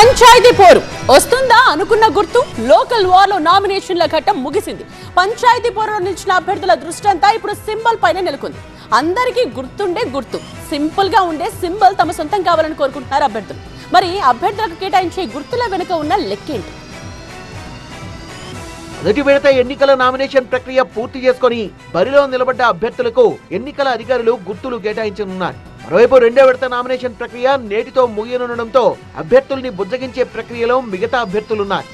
పంచాయతీ పోరు. వస్తుందా అనుకున్న గుర్తు? లోకల్ వార్లో నామినేషన్ల ఘట్టం ముగిసింది. పంచాయతీ పోరులో నిలిచిన అభ్యర్థుల దృష్టి అంతా ఇప్పుడు సింబల్ పైన నెలకొంది. అందరికీ గుర్తుండే గుర్తు. సింపుల్గా ఉండే సింబల్ తమ సొంతం కావాలని కోరుకుంటున్నారు అభ్యర్థులు. మరి అభ్యర్థులకు కేటాయించే గుర్తుల వెనుక ఉన్న లెక్కేంటి? మొదటి విడత ఎన్నికల నామినేషన్ ప్రక్రియ పూర్తి చేసుకొని బరిలో నిలబడ్డ అభ్యర్థులకు ఎన్నికల అధికారులు గుర్తులు కేటాయించనున్నారు మరోవైపు రెండో విడత నామినేషన్ ప్రక్రియ నేటితో ముగియనుండడంతో అభ్యర్థుల్ని బుజ్జగించే ప్రక్రియలో మిగతా అభ్యర్థులున్నారు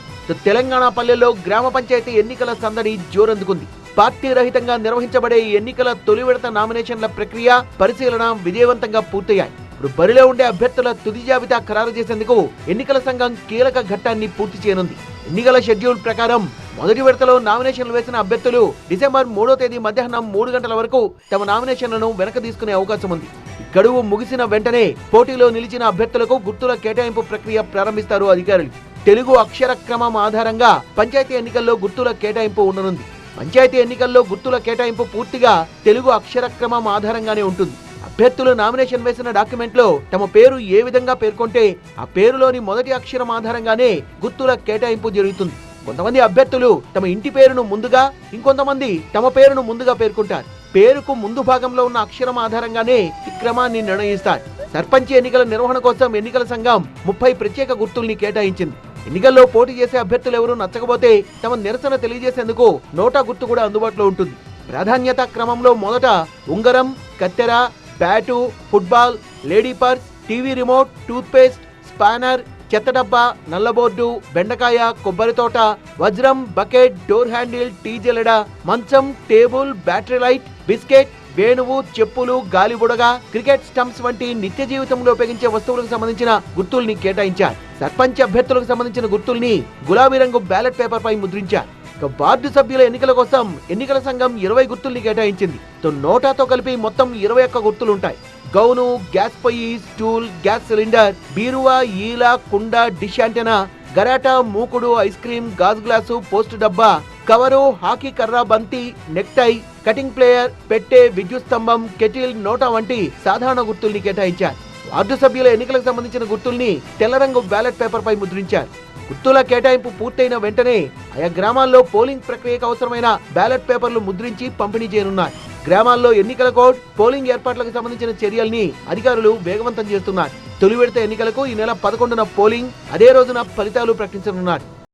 తెలంగాణ పల్లెల్లో గ్రామ పంచాయతీ ఎన్నికల సందడి జోరందుకుంది. పార్టీ రహితంగా నిర్వహించబడే ఈ ఎన్నికల తొలి విడత నామినేషన్ల ప్రక్రియ పరిశీలన విజయవంతంగా పూర్తయ్యాయి. ఇప్పుడు బరిలో ఉండే అభ్యర్థుల తుది జాబితా ఖరారు చేసేందుకు ఎన్నికల సంఘం కీలక ఘట్టాన్ని పూర్తి చేయనుంది. ఎన్నికల షెడ్యూల్ ప్రకారం మొదటి విడతలో నామినేషన్లు వేసిన అభ్యర్థులు డిసెంబర్ మూడో తేదీ మధ్యాహ్నం మూడు గంటల వరకు తమ నామినేషన్లను వెనక తీసుకునే అవకాశం ఉంది గడువు ముగిసిన వెంటనే పోటీలో నిలిచిన అభ్యర్థులకు గుర్తుల కేటాయింపు ప్రక్రియ ప్రారంభిస్తారు అధికారులు. తెలుగు అక్షర క్రమం ఆధారంగా పంచాయతీ ఎన్నికల్లో గుర్తుల కేటాయింపు ఉండనుంది. పంచాయతీ ఎన్నికల్లో గుర్తుల కేటాయింపు పూర్తిగా తెలుగు అక్షర క్రమం ఆధారంగానే ఉంటుంది. అభ్యర్థులు నామినేషన్ వేసిన డాక్యుమెంట్లో తమ పేరు ఏ విధంగా పేర్కొంటే ఆ పేరులోని మొదటి అక్షరం ఆధారంగానే గుర్తుల కేటాయింపు జరుగుతుంది. కొంతమంది అభ్యర్థులు తమ ఇంటి పేరును ముందుగా ఇంకొంతమంది తమ పేరును ముందుగా పేర్కొంటారు. పేరుకు ముందు భాగంలో ఉన్న అక్షరం ఆధారంగానే ఈ క్రమాన్ని నిర్ణయిస్తారు సర్పంచ్ ఎన్నికల నిర్వహణ కోసం ఎన్నికల సంఘం ముప్పై ప్రత్యేక గుర్తుల్ని కేటాయించింది. ఎన్నికల్లో పోటీ చేసే అభ్యర్థులు ఎవరూ నచ్చకపోతే తమ నిరసన తెలియజేసేందుకు నోటా గుర్తు కూడా అందుబాటులో ఉంటుంది. ప్రాధాన్యత క్రమంలో మొదట ఉంగరం కత్తెర bat football lady purse TV remote toothpaste spanner చెత్త డబ్బా నల్లబోర్డు బెండకాయ కొబ్బరి తోట వజ్రం బకెట్ డోర్ హ్యాండిల్ టీ జల్లెడ మంచం టేబుల్ బ్యాటరీ లైట్ బిస్కెట్ వేణువు చెప్పులు గాలిబుడగ క్రికెట్ స్టంప్స్ వంటి నిత్య జీవితంలో ఉపయోగించే వస్తువులకు సంబంధించిన గుర్తుల్ని కేటాయించారు. సర్పంచ్ అభ్యర్థులకు సంబంధించిన గుర్తుల్ని గులాబీ రంగు బ్యాలెట్ పేపర్ పై ముద్రించారు. ఇక వార్డు సభ్యుల ఎన్నికల కోసం ఎన్నికల సంఘం ఇరవై గుర్తుల్ని కేటాయించింది. తో నోటాతో కలిపి మొత్తం ఇరవై ఒక్క గుర్తులుంటాయి. గౌను గ్యాస్ పొయ్యి స్టూల్ గ్యాస్ సిలిండర్ బీరువా ఈల కుండ డిష్ యాంటెనా గరాటా మూకుడు ఐస్ క్రీమ్ గాజు గ్లాసు పోస్ట్ డబ్బా కవరు హాకీ కర్ర బంతి నెక్టై కటింగ్ ప్లేయర్ పెట్టే విద్యుత్ స్తంభం కెటిల్ నోటా వంటి సాధారణ గుర్తుల్ని కేటాయించారు. వార్డు సభ్యుల ఎన్నికలకు సంబంధించిన గుర్తుల్ని తెల్ల రంగు బ్యాలెట్ పేపర్ పై ముద్రించారు. గుర్తుల కేటాయింపు పూర్తయిన వెంటనే ఆయా గ్రామాల్లో పోలింగ్ ప్రక్రియకు అవసరమైన బ్యాలెట్ పేపర్లు ముద్రించి పంపిణీ చేయనున్నారు. గ్రామాల్లో ఎన్నికల కోడ్ పోలింగ్ ఏర్పాట్లకు సంబంధించిన చర్యల్ని అధికారులు వేగవంతం చేస్తున్నారు. తొలి విడత ఎన్నికలకు ఈ నెల పదకొండున పోలింగ్ అదే రోజున ఫలితాలు ప్రకటించనున్నారు.